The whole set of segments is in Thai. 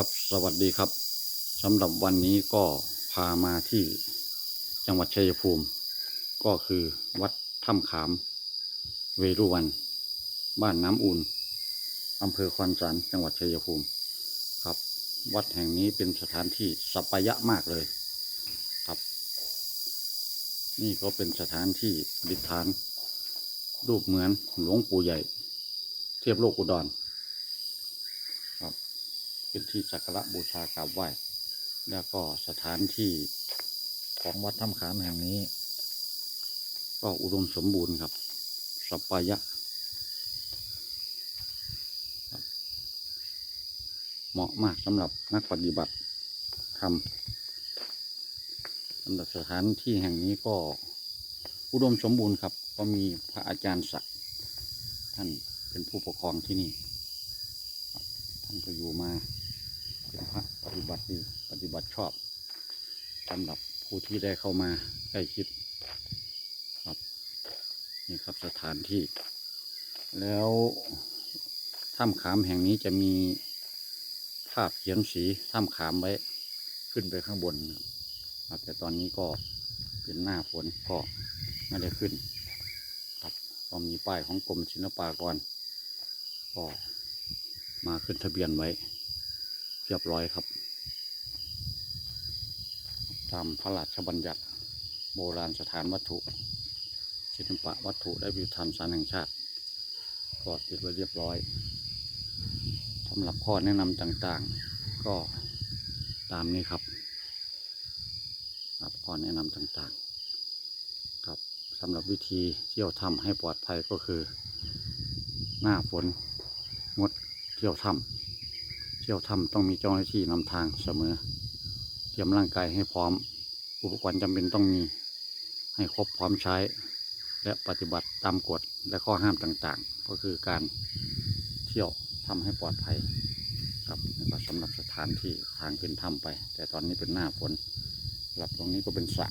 ครับสวัสดีครับสำหรับวันนี้ก็พามาที่จังหวัดชัยภูมิ ก็คือวัดถ้ำขาม เวรุวัน บ้านน้ำอุ่นอำเภอคอนสารจังหวัดชัยภูมิครับ วัดแห่งนี้เป็นสถานที่สัปยะมากเลยครับ นี่ก็เป็นสถานที่ดิษฐาน รูปเหมือนหลวงปู่ใหญ่ เทียบโลกอุดร เป็นที่สักการะบูชากราบไหว้ แล้วก็สถานที่ของวัดถ้ำขามแห่งนี้ ก็อุดมสมบูรณ์ครับ สัปายะ เหมาะมากสำหรับนักปฏิบัติธรรมสำหรับสถานที่แห่งนี้ก็อุดมสมบูรณ์ครับ ก็มีพระอาจารย์ศักดิ์ท่านเป็นผู้ปกครองที่นี่ ท่านก็อยู่มา เป็นพระปฏิบัติดีปฏิบัติชอบสำหรับผู้ที่ได้เข้ามาใกล้ชิดครับนี่ครับสถานที่ แล้วถ้ำขามแห่งนี้จะมีภาพเขียนสีถ้ำขามไว้ขึ้นไปข้างบนครับแต่ตอนนี้ก็เป็นหน้าฝนก็ไม่ได้ขึ้น ครับก็มีป้ายของกรมศิลปากรก็มาขึ้นทะเบียนไว้ เรียบร้อยครับ ตามพระราชบัญญัติ โบราณสถานวัตถุศิลปะวัตถุและวิวทันสารแห่งชาติก็ติดไว้เรียบร้อยสำหรับข้อแนะนำต่างๆ ก็ตามนี้ครับครับข้อแนะนำต่างๆ ครับสำหรับวิธีเที่ยวถ้ำให้ปลอดภัยก็คือ หน้าฝนงดเที่ยวถ้ำ เที่ยวถ้ำต้องมีเจ้าหน้าที่นำทางเสมอ เตรียมร่างกายให้พร้อม อุปกรณ์จำเป็นต้องมี ให้ครบพร้อมใช้ และปฏิบัติตามกฎและข้อห้ามต่างๆ ก็คือการเที่ยวทำให้ปลอดภัยครับแล้วก็สำหรับสถานที่ทางขึ้นถ้ำไป แต่ตอนนี้เป็นหน้าฝนหลับตรงนี้ก็เป็นสระ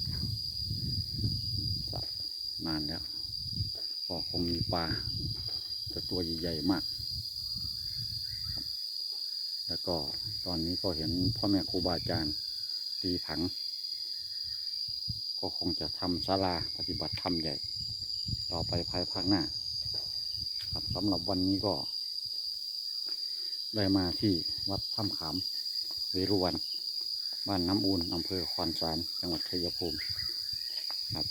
สระนานแล้วก็คงมีปลาแต่ตัวใหญ่ๆมาก ก็ตอนนี้ก็เห็นพ่อแม่ครูบาอาจารย์ตีผัง ก็คงจะทำศาลาปฏิบัติธรรมใหญ่ ต่อไปภายภาคหน้า ครับสำหรับวันนี้ก็ ได้มาที่วัดถ้ำขามเวรุวัน บ้านน้ำอูนอำเภอควนสารจังหวัดชัยภูมิครับ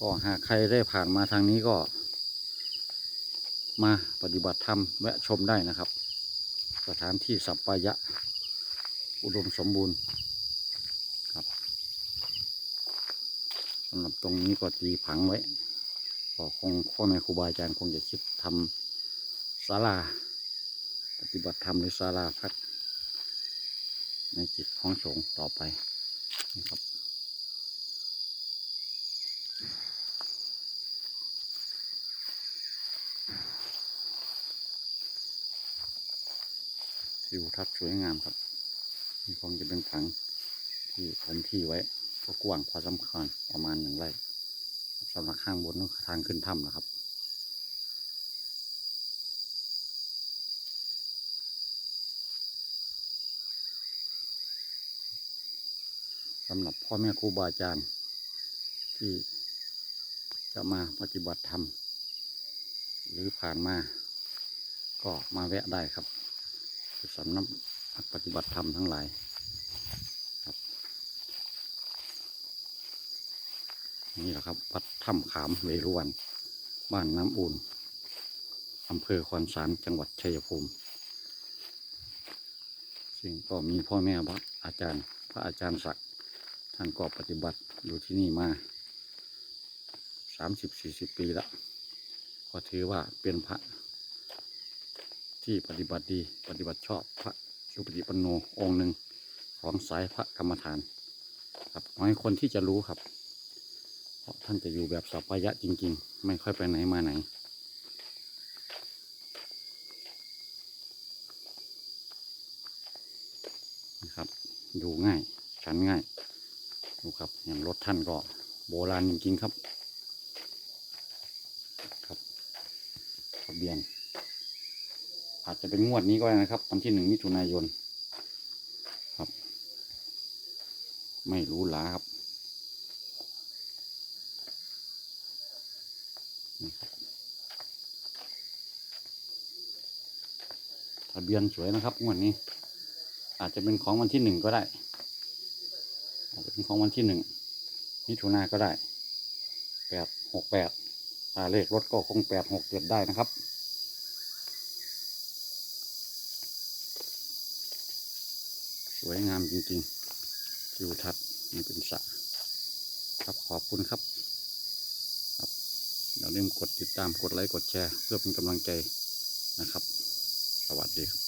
ก็หากใครได้ผ่านมาทางนี้ก็ มาปฏิบัติธรรมแวะชมได้นะครับ สถานที่สัปปายะ อุดมสมบูรณ์ครับสำหรับตรงนี้ก็ตีผังไว้ก็คงพ่อแม่ครูบาอาจารย์คงจะคิดทำศาลา ปฏิบัติธรรมหรือศาลาพักในจิตของสงฆ์ต่อไปนะครับ ทิวทัศน์สวยงามครับนี่คงจะเป็นผังที่ผมที่ไว้ก็กว้างพอสำคัญประมาณหนึ่งไร่สำหรับข้างบนทางขึ้นถ้ำนะครับสำหรับพ่อแม่ครูบาอาจารย์ ที่จะมาปฏิบัติธรรม หรือผ่านมา ก็มาแวะได้ครับ สำนักปฏิบัติธรรมทั้งหลายครับนี่แหละครับ วัดถ้ำขามเวรุวัน บ้านน้ำอุ่นอำเภอคอนสารจังหวัดชัยภูมิซึ่งก็มีพ่อแม่พระอาจารย์ พระอาจารย์ศักดิ์ท่านก็ปฏิบัติอยู่ที่นี่มาสามสิบสี่สิบปีแล้วก็ถือว่าเป็นพระ ที่ปฏิบัติดีปฏิบัติชอบพระสุปฏิปันโนองค์หนึ่งของสายพระกรรมฐาน ครับน้อยคนที่จะรู้ครับ เพราะท่านจะอยู่แบบสัพพยะจริง ๆ ไม่ค่อยไปไหนมาไหนนะครับดูง่ายชันง่ายดูครับอย่างรถท่านก็โบราณจริงๆครับ ครับทะเบียน อาจจะเป็นงวดนี้ก็ได้นะครับวันที่หนึ่งมิถุนายนครับ ไม่รู้ล้าครับทะเบียนสวยนะครับงวดนี้ อาจจะเป็นของวันที่หนึ่งก็ได้ อาจจะเป็นของวันที่หนึ่งมิถุนาก็ได้แปดหกแปดถ้าเลขรถก็คงแปดหกเจ็ดได้นะครับ วยงามจริงๆทิวทัศน์นี่เป็นสระครับขอบคุณครับครับอย่าลืมกดติดตามกดไลค์กดแชร์ เพื่อเป็นกำลังใจนะครับ สวัสดีครับ